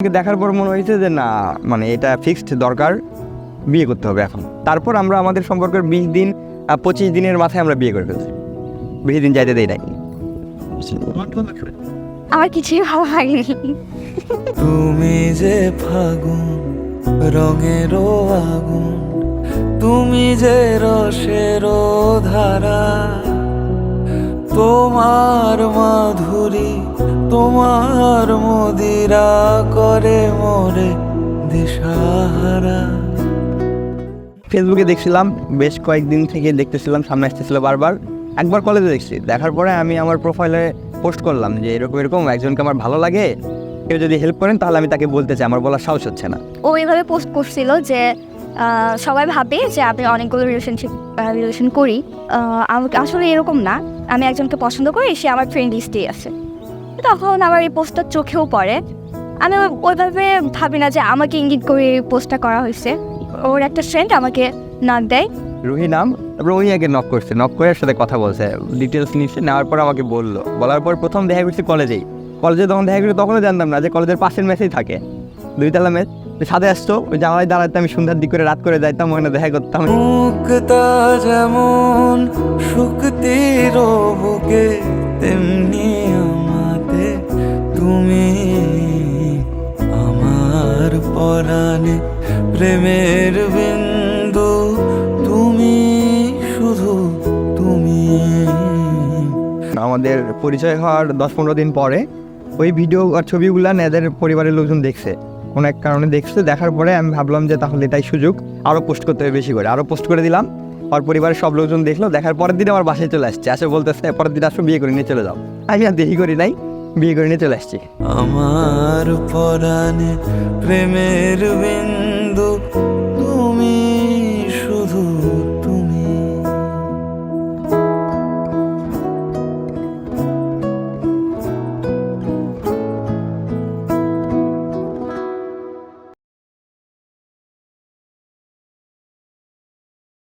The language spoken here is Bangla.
দেখার পর মনে হয়েছে যে না মানে এটা ফিক্সড দরকার বিয়ে করতে হবে এখন। তারপর আমরা আমাদের সম্পর্কের বিশ দিন পঁচিশ দিনের মাথায় আমরা বিয়ে করে ফেলছি। বিশ দিন যাইতে দেই নাই। আমার কিছুই ভালো লাগেনি। তুমি যে ফাগুন রঙেরও আগুন তুমি যে রসেরও ধারা তোমার মাধুরী তোমার মদিরা করে মোরে দিশাহারা। ফেসবুকে দেখছিলাম বেশ কয়েকদিন থেকে দেখতেছিলাম সামনে আসতেছিল বারবার। একবার কলেজে দেখছি। দেখার পরে আমি আমার প্রোফাইলে পোস্ট করলাম যে এরকম এরকম একজনকে আমার ভালো লাগে কেউ যদি হেল্প করেন তাহলে আমি তাকে বলতে চাই আমার বলার সাহস হচ্ছে না। ও এভাবে পোস্ট করছিল যে সবাই ভাবে যে আমি অনেকগুলো রিলেশনশিপ রিলেশন করি। আমাকে আসলে এরকম না। আমি একজনকে পছন্দ করি সে আমার ফ্রেন্ড লিস্টেই আছে। তখন আমার এই পোস্টটা চোখেও পড়ে। আমি ওইভাবে ভাবি না যে আমাকে ইঙ্গিত করে এই পোস্টটা করা হয়েছে। ওর একটা ফ্রেন্ড আমাকে নাক দেয়। রুহি নাম? উনি আগে নক করছে। নক করে সাথে কথা বলছে। ডিটেলস নিচ্ছে নেওয়ার পর আমাকে বলল। বলার পর প্রথম দেখা করছি কলেজেই কলেজে তখন দেখা করছি তখনও জানতাম না যে কলেজের পাশের মেসেই থাকে। দুইতলা মেস সাথে আসতো ওই জানালায় দাঁড়াতে আমি সন্ধ্যার দিক করে রাত করে যাইতাম ওখানে দেখা করতাম। মুক্তা যেমন শুক্তির বুকে তেমনি তুমি আমার পরাণে, প্রেমের বিন্দু। তুমি শুধু তুমি। আমাদের পরিচয় হওয়ার দশ পনেরো দিন পরে ওই ভিডিও আর ছবিগুলো এদের পরিবারের লোকজন দেখছে। কোনো এক কারণে দেখছে, দেখার পরে আমি ভাবলাম যে তাহলে এটাই সুযোগ। আরও পোস্ট করতে হবে বেশি করে। আরও পোস্ট করে দিলাম। আর পরিবারের সব লোকজন দেখল, দেখার পরের দিন আমার বাসায় চলে আসছে। আসে বলতেছে, পরের দিন আসো, বিয়ে করে নিয়ে চলে যাও। আমি আর দেরি করি নাই। বিয়ে করে নিয়ে চলে আসছি। আমার পরাণে প্রেমের বিন্দু